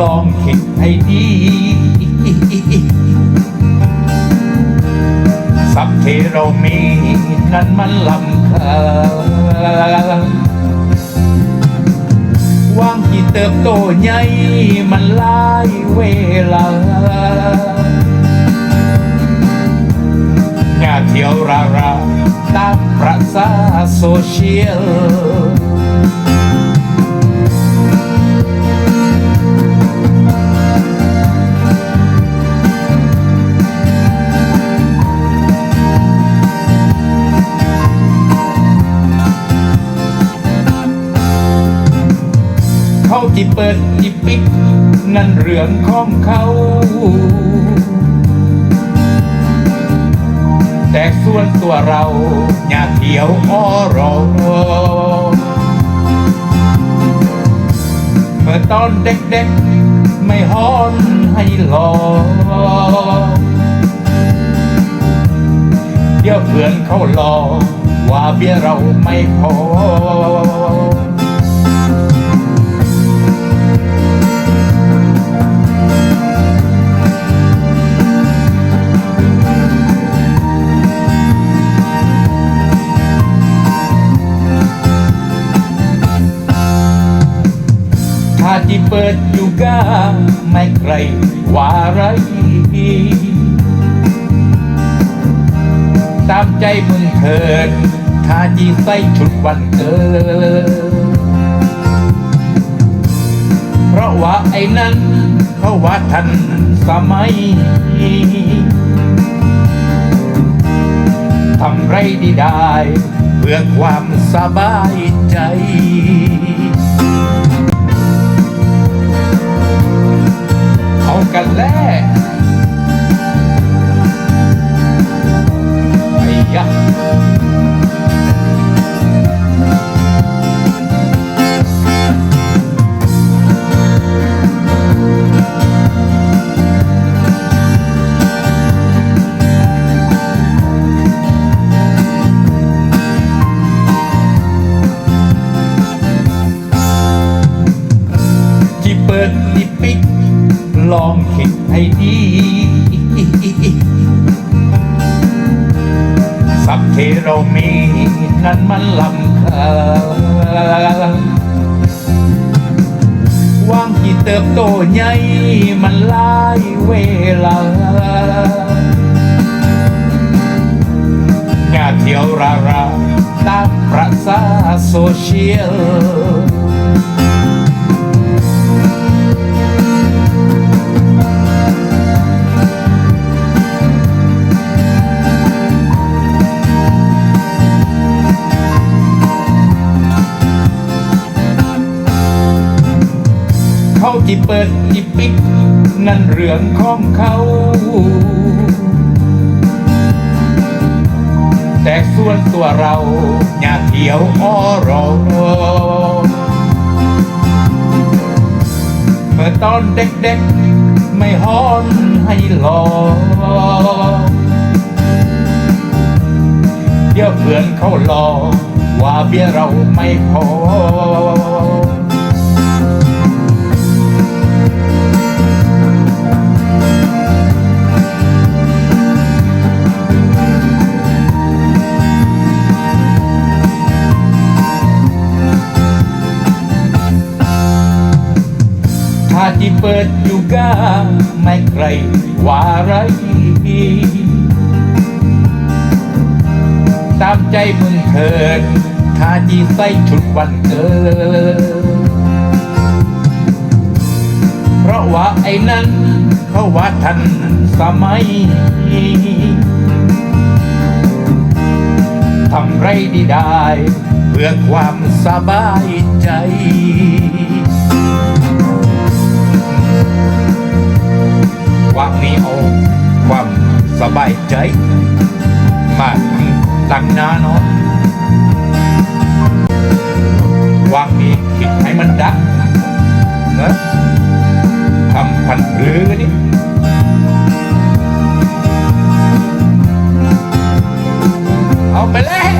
ลองคิดให้ดี สัพที่เรามีนั้นมันลำค่าวางที่เติบโตใหญ่มันลายเวลาอย่าเที่ยวราราตามประสาโซเชียล เขาที่เปิดที่ปิดนั่นเรื่องของเขา แต่ส่วนตัวเราอย่าเที่ยวอ้อรอเมื่อตอนเด็กๆ ไม่ฮ้อนให้รอเดี๋ยวเพื่อนเขารอว่าเบี้ยเราไม่พอาที่เปิดอยู่ก้าไม่ใครว่าไร ตามใจมึงเถิดถ้าจีใส่ชุดวันเกิด เพราะว่าไอ้นั้นเขาว่าทันสมัยทำไรดีได้เพื่อความสบายใจ เคิดให้ดี สัพที่เรามีนั้นมันลำค่าวางที่เติบโตใหญ่มันลายเวลาอย่าเที่ยวราราตามประสาโซเชียล เปิดที่ปิดนั่นเรื่องของเขา แต่ส่วนตัวเราอย่าเที่ยวอ้อรอเมื่อตอนเด็กๆไม่ฮ้อนให้รอเดี๋ยวเพื่อนเขารอว่าเบี้ยเราไม่พอ เปิดอยู่ก้าไม่ใครว่าไร ตามใจมึงเถิดถ้าที่ใส่ชุดวันเกิด เพราะว่าไอ้นั้นเขาว่าทันสมัยทำไรดีได้ เพื่อความสบายใจ วางนี้เอาความสบายใจ มาตั้งน้าเนาะวางนี้คิดให้มันดังเนะทำพันหรือนี่เอาไปเลย